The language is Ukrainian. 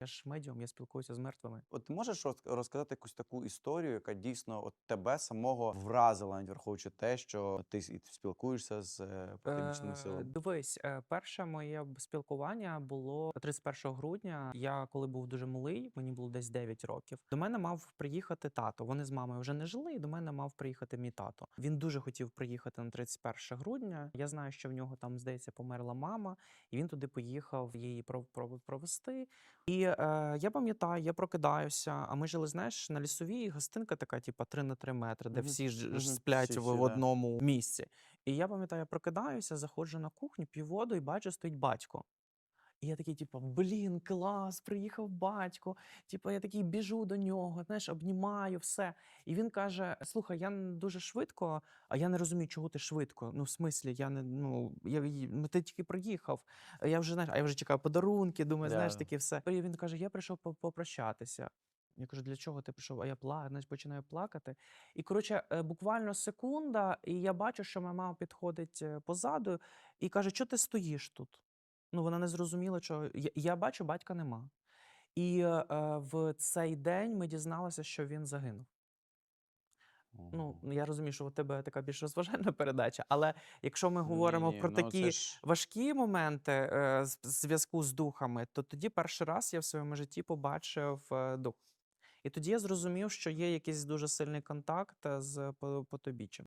Я ж медіум, я спілкуюся з мертвими. От ти можеш розказати якусь таку історію, яка дійсно от тебе самого вразила, навіть враховуючи те, що ти спілкуєшся з е, потойбічними Е, силами? Дивись, е, перше моє спілкування було 31 грудня. Я коли був дуже малий, мені було десь 9 років. До мене мав приїхати тато. Вони з мамою вже не жили, і до мене мав приїхати мій тато. Він дуже хотів приїхати на 31 грудня. Я знаю, що в нього там, здається, померла мама, і він туди поїхав її пров- пров- провести. І е, я пам'ятаю, я прокидаюся. А ми жили, знаєш, на лісовій гостинка така, типа 3 на 3 метри, де всі ж, ж сплять в, в одному місці. І я пам'ятаю, я прокидаюся, заходжу на кухню, п'ю воду і бачу, стоїть батько. І я такий, типу, блін, клас, приїхав батько. Типу, я такий біжу до нього, знаєш, обнімаю все. І він каже: Слухай, я дуже швидко, а я не розумію, чого ти швидко. Ну, в смислі, я не ну я ну, ти тільки приїхав. Я вже знаєш, а я вже чекаю подарунки, думаю, знаєш, Да. таке все. І він каже: Я прийшов попрощатися. Я кажу, для чого ти прийшов? А я пла... знаєш, починаю плакати. І коротше, е, буквально секунда, і я бачу, що моя мама підходить е, позаду і каже: Чого ти стоїш тут? Ну, вона не зрозуміла, що я, я бачу, батька нема. І е, в цей день ми дізналися, що він загинув. Ну, я розумію, що у тебе така більш розважальна передача, але якщо ми говоримо Ні-ні, про ну, такі ж- важкі моменти е, зв'язку з духами, то тоді перший раз я в своєму житті побачив е, дух. І тоді я зрозумів, що є якийсь дуже сильний контакт е, з по- потобіччям.